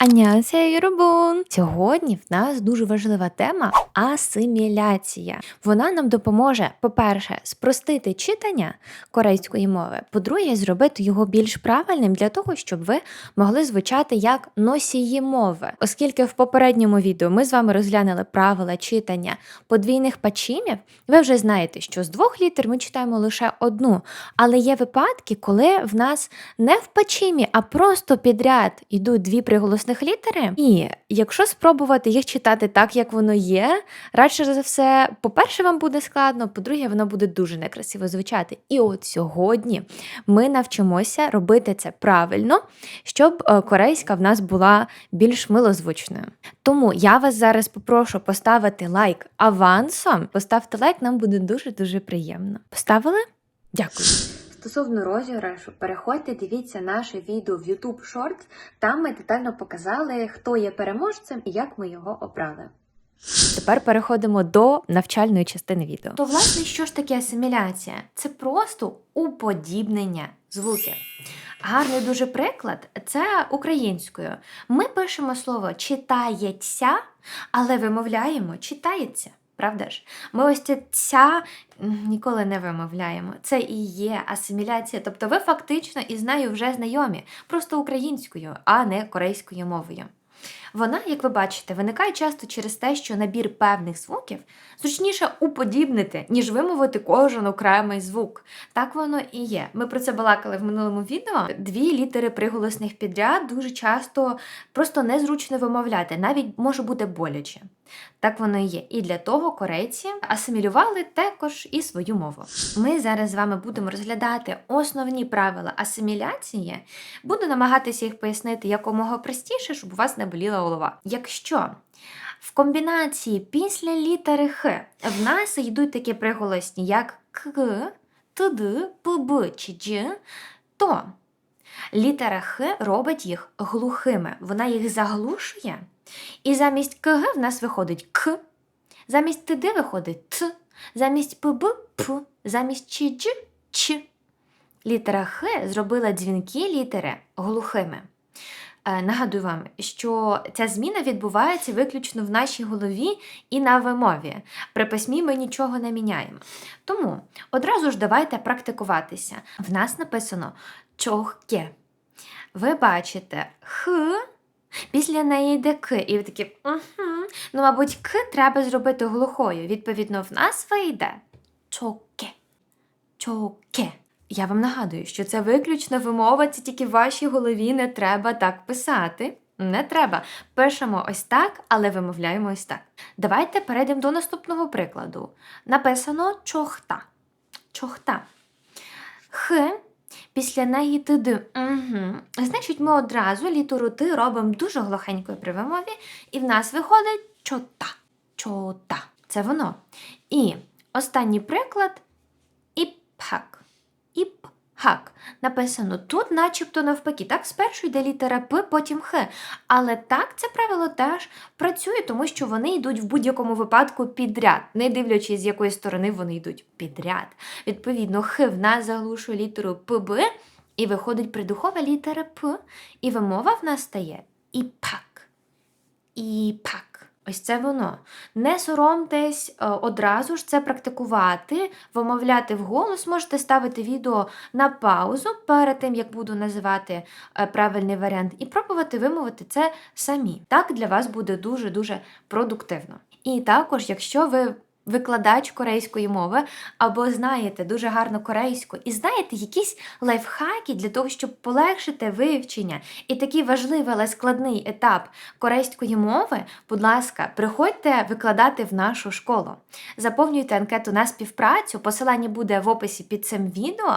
Анясія Юрубун! Сьогодні в нас дуже важлива тема асиміляція. Вона нам допоможе, по-перше, спростити читання корейської мови, по-друге, зробити його більш правильним для того, щоб ви могли звучати як носії мови. Оскільки в попередньому відео ми з вами розглянули правила читання подвійних пачімів, ви вже знаєте, що з двох літер ми читаємо лише одну, але є випадки, коли в нас не в пачімі, а просто підряд ідуть дві приголосних літери. І якщо спробувати їх читати так, як воно є, радше за все, по-перше, вам буде складно, по-друге, воно буде дуже некрасиво звучати. І от сьогодні ми навчимося робити це правильно, щоб е, корейська в нас була більш милозвучною. Тому я вас зараз попрошу поставити лайк авансом. Поставте лайк, нам буде дуже дуже приємно. Поставили? Дякую. Стосовно розіграшу, переходьте, дивіться наше відео в YouTube Shorts. Там ми детально показали, хто є переможцем і як ми його обрали. Тепер переходимо до навчальної частини відео. То, власне, що ж таке асиміляція? Це просто уподібнення звуків. Гарний дуже приклад це українською. Ми пишемо слово читається, але вимовляємо читається. Правда ж? Ми ось ця ніколи не вимовляємо. Це і є асиміляція. Тобто ви фактично із нею вже знайомі, просто українською, а не корейською мовою. Вона, як ви бачите, виникає часто через те, що набір певних звуків зручніше уподібнити, ніж вимовити кожен окремий звук. Так воно і є. Ми про це балакали в минулому відео. Дві літери приголосних підряд дуже часто просто незручно вимовляти, навіть може бути боляче. Так воно і є. І для того корейці асимілювали також і свою мову. Ми зараз з вами будемо розглядати основні правила асиміляції. Буду намагатися їх пояснити якомога простіше, щоб у вас не боліла голова. Якщо в комбінації після літери Х в нас йдуть такі приголосні, як К, ТД, ПБ чи Дж, то літера Х робить їх глухими. Вона їх заглушує. І замість КГ в нас виходить К, замість ТД виходить Т, замість ПБ П, замість ЧДЖ Ч. Літера Х зробила дзвінки літери глухими. Е, Нагадую вам, що ця зміна відбувається виключно в нашій голові і на вимові. При письмі ми нічого не міняємо. Тому одразу ж давайте практикуватися. В нас написано чохке. Ви бачите х, після неї йде к, і ви такі, угу. ну, мабуть, к треба зробити глухою. Відповідно, в нас вийде чоке. Чоке. Я вам нагадую, що це виключно вимова, це тільки в вашій голові не треба так писати. Не треба. Пишемо ось так, але вимовляємо ось так. Давайте перейдемо до наступного прикладу. Написано чохта. Чохта. Х. Після неї тиди. Угу. Значить, ми одразу літеру ти робимо дуже глухенькою при вимові, і в нас виходить чота. Чота. Це воно. І останній приклад іпхак. Іпхак. Написано тут, начебто навпаки. Так, спершу йде літера П, потім Х. Але так це правило теж працює, тому що вони йдуть в будь-якому випадку підряд, не дивлячись, з якої сторони вони йдуть підряд. Відповідно, Х в нас заглушує літеру ПБ, і виходить придухова літера П, і вимова в нас стає іпак. Іпак. Ось це воно. Не соромтесь е, одразу ж це практикувати, вимовляти вголос, можете ставити відео на паузу перед тим, як буду називати е, правильний варіант, і пробувати вимовити це самі. Так для вас буде дуже-дуже продуктивно. І також, якщо ви викладач корейської мови або знаєте дуже гарно корейську і знаєте якісь лайфхаки для того, щоб полегшити вивчення і такий важливий, але складний етап корейської мови, будь ласка, приходьте викладати в нашу школу. Заповнюйте анкету на співпрацю, посилання буде в описі під цим відео.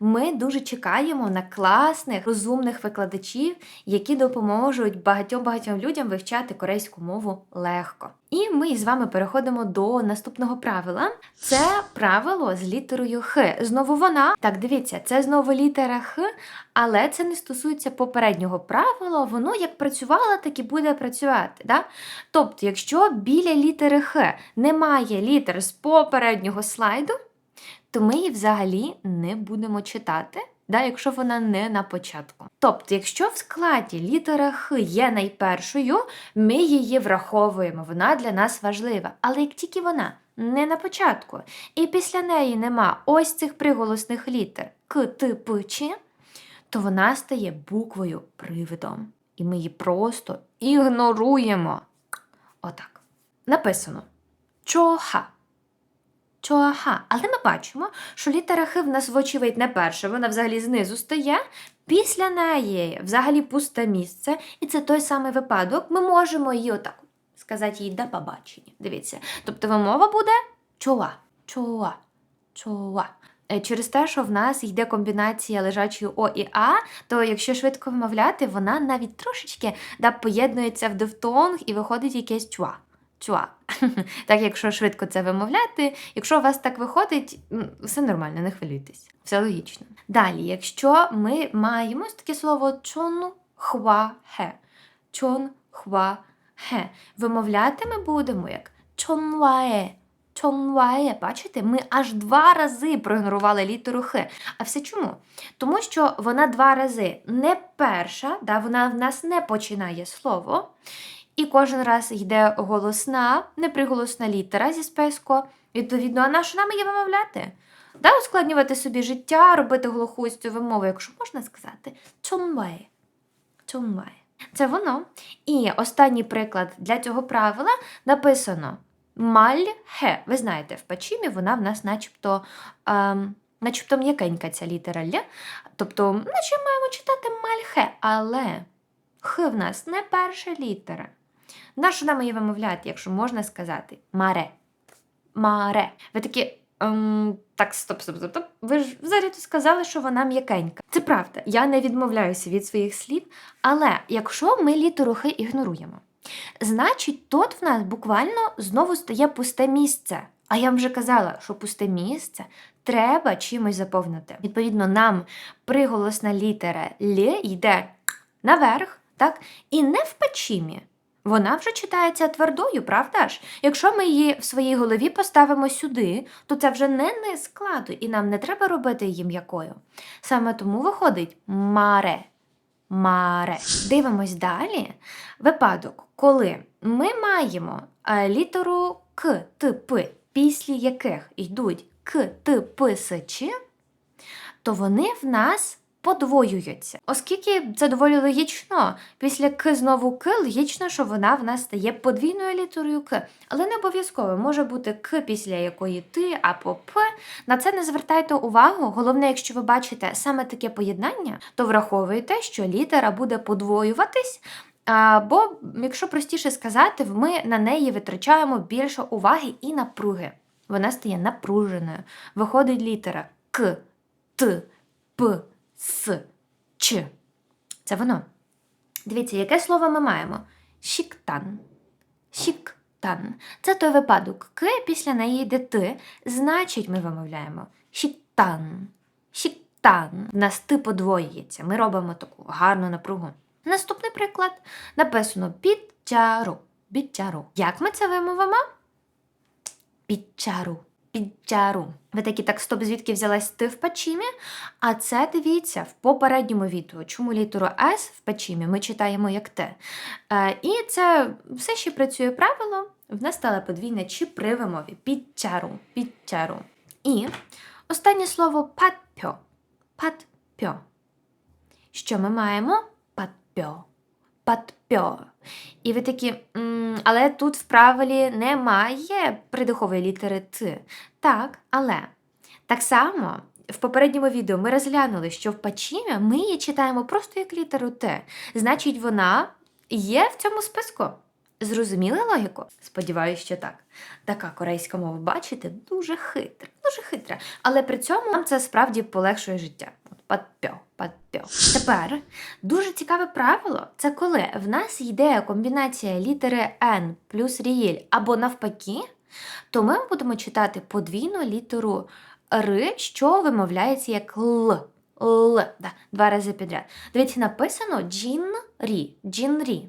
Ми дуже чекаємо на класних, розумних викладачів, які допоможуть багатьом-багатьом людям вивчати корейську мову легко. І ми з вами переходимо до наступного правила. Це правило з літерою Х. Знову вона. Так, дивіться, це знову літера Х, але це не стосується попереднього правила, воно як працювало, так і буде працювати. Да? Тобто, якщо біля літери Х немає літер з попереднього слайду, то ми її взагалі не будемо читати. да, якщо вона не на початку. Тобто, якщо в складі літера Х є найпершою, ми її враховуємо, вона для нас важлива. Але як тільки вона не на початку, і після неї нема ось цих приголосних літер К, Т, П, Ч, то вона стає буквою привидом. І ми її просто ігноруємо. Отак. Написано чоха. Чоаха. Але ми бачимо, що літера Х в нас, вочевидь, не перша, вона взагалі знизу стає. Після неї взагалі пусте місце, і це той самий випадок. Ми можемо її отак сказати їй до побачення. Дивіться. Тобто вимова буде чоа, чоа, чоа. Е, Через те, що в нас йде комбінація лежачої О і А, то якщо швидко вимовляти, вона навіть трошечки да, поєднується в дифтонг і виходить якесь чуа. Чуа. Так, якщо швидко це вимовляти, якщо у вас так виходить, все нормально, не хвилюйтесь, все логічно. Далі, якщо ми маємо таке слово чон хва хе, чон хва хе, вимовляти ми будемо як чонвае, чонвае. Бачите, ми аж два рази проігнорували літеру Х. А все чому? Тому що вона два рази не перша, да, вона в нас не починає слово. І кожен раз йде голосна, неприголосна літера зі списку. Відповідно, а на що нам її вимовляти? Да, ускладнювати собі життя, робити глухустю вимову, якщо можна сказати, чонває. Чонває. Це воно. І останній приклад для цього правила написано мальхе. Ви знаєте, в пачімі вона в нас начебто, ем, начебто м'якенька ця літера Л. Тобто, наче маємо читати мальхе, але х в нас не перша літера. Нащо нам її вимовляти, якщо можна сказати маре? Маре. Ви такі. Ем, так, стоп, стоп, стоп, стоп. Ви ж взагалі сказали, що вона м'якенька. Це правда, я не відмовляюся від своїх слів, але якщо ми літеру Х ігноруємо, значить тут в нас буквально знову стає пусте місце. А я вам вже казала, що пусте місце треба чимось заповнити. Відповідно, нам приголосна літера Л йде наверх, так? І не в печімі. Вона вже читається твердою, правда ж? Якщо ми її в своїй голові поставимо сюди, то це вже не низ складу, і нам не треба робити її м'якою. Саме тому виходить маре. Маре. Дивимось далі. Випадок, коли ми маємо е, літеру К, Т, П, після яких йдуть К, Т, П, С, Ч, то вони в нас подвоюються. Оскільки це доволі логічно, після К знову К, логічно, що вона в нас стає подвійною літерою К. Але не обов'язково може бути К, після якої ти або П. На це не звертайте увагу. Головне, якщо ви бачите саме таке поєднання, то враховуйте, що літера буде подвоюватись. Або, якщо простіше сказати, ми на неї витрачаємо більше уваги і напруги. Вона стає напруженою. Виходить літера К, Т, П, С, Ч. Це воно. Дивіться, яке слово ми маємо? Шіктан. Шіктан. Це той випадок. К після неї йде Т, значить, ми вимовляємо шіктан. Шіктан. В нас ти подвоюється. Ми робимо таку гарну напругу. Наступний приклад написано підчару. Підчару. Як ми це вимовимо? Підчару. Підчару. Ви такі так, стоп, звідки взялась ти в пачімі? А це дивіться в попередньому відео. Чому літеру С в пачімі ми читаємо як Т. Е, і це все ще працює правило. В нас стала подвійна чи при вимові. Підчару. Підчару. І останнє слово патпьо. Патпьо. Що ми маємо? Патпьо. Патпьо. І ви такі, «М, але тут в правилі немає придихової літери Т. Так, але так само в попередньому відео ми розглянули, що в пачімі ми її читаємо просто як літеру Т. Значить, вона є в цьому списку. Зрозуміли логіку? Сподіваюся, що так. Така корейська мова, бачите, дуже хитра, дуже хитра. Але при цьому нам це справді полегшує життя. Патпьо, патпьо. Тепер дуже цікаве правило це коли в нас йде комбінація літери N плюс ріїль або навпаки, то ми будемо читати подвійну літеру Р, що вимовляється як Л. Л. Да, два рази підряд. Дивіться, написано джін-рі. Джін-рі.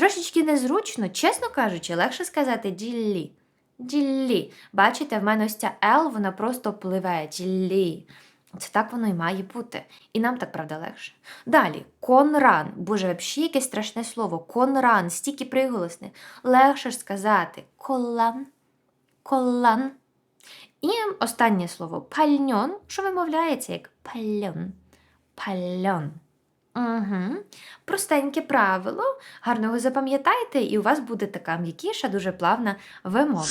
Трошечки незручно, чесно кажучи, легше сказати джіллі. Джіллі. Бачите, в мене ось ця Л, вона просто пливе. Джіллі. Це так воно і має бути. І нам так правда легше. Далі, конран. Боже, взагалі яке страшне слово. Конран, стільки приголосних. Легше ж сказати колан, колан. І останнє слово пальньон, що вимовляється як пальон. Пальон. Угу. Простеньке правило. Гарно його запам'ятайте, і у вас буде така м'якіша, дуже плавна вимова.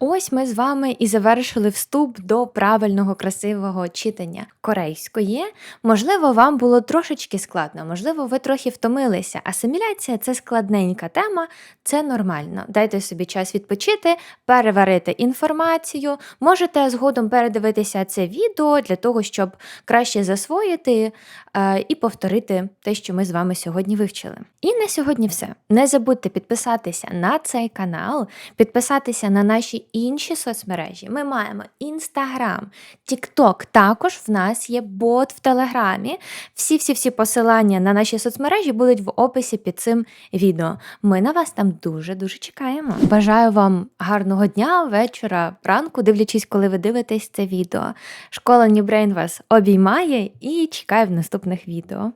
Ось ми з вами і завершили вступ до правильного красивого читання корейської. Можливо, вам було трошечки складно, можливо, ви трохи втомилися. Асиміляція це складненька тема, це нормально. Дайте собі час відпочити, переварити інформацію. Можете згодом передивитися це відео для того, щоб краще засвоїти е, і повторити те, що ми з вами сьогодні вивчили. І на сьогодні все. Не забудьте підписатися на цей канал, підписатися на наші інші соцмережі. Ми маємо Інстаграм, Тікток. Також в нас є бот в Телеграмі. Всі-всі-всі посилання на наші соцмережі будуть в описі під цим відео. Ми на вас там дуже-дуже чекаємо. Бажаю вам гарного дня, вечора, ранку, дивлячись, коли ви дивитесь це відео. Школа Brain вас обіймає і чекає в наступних відео.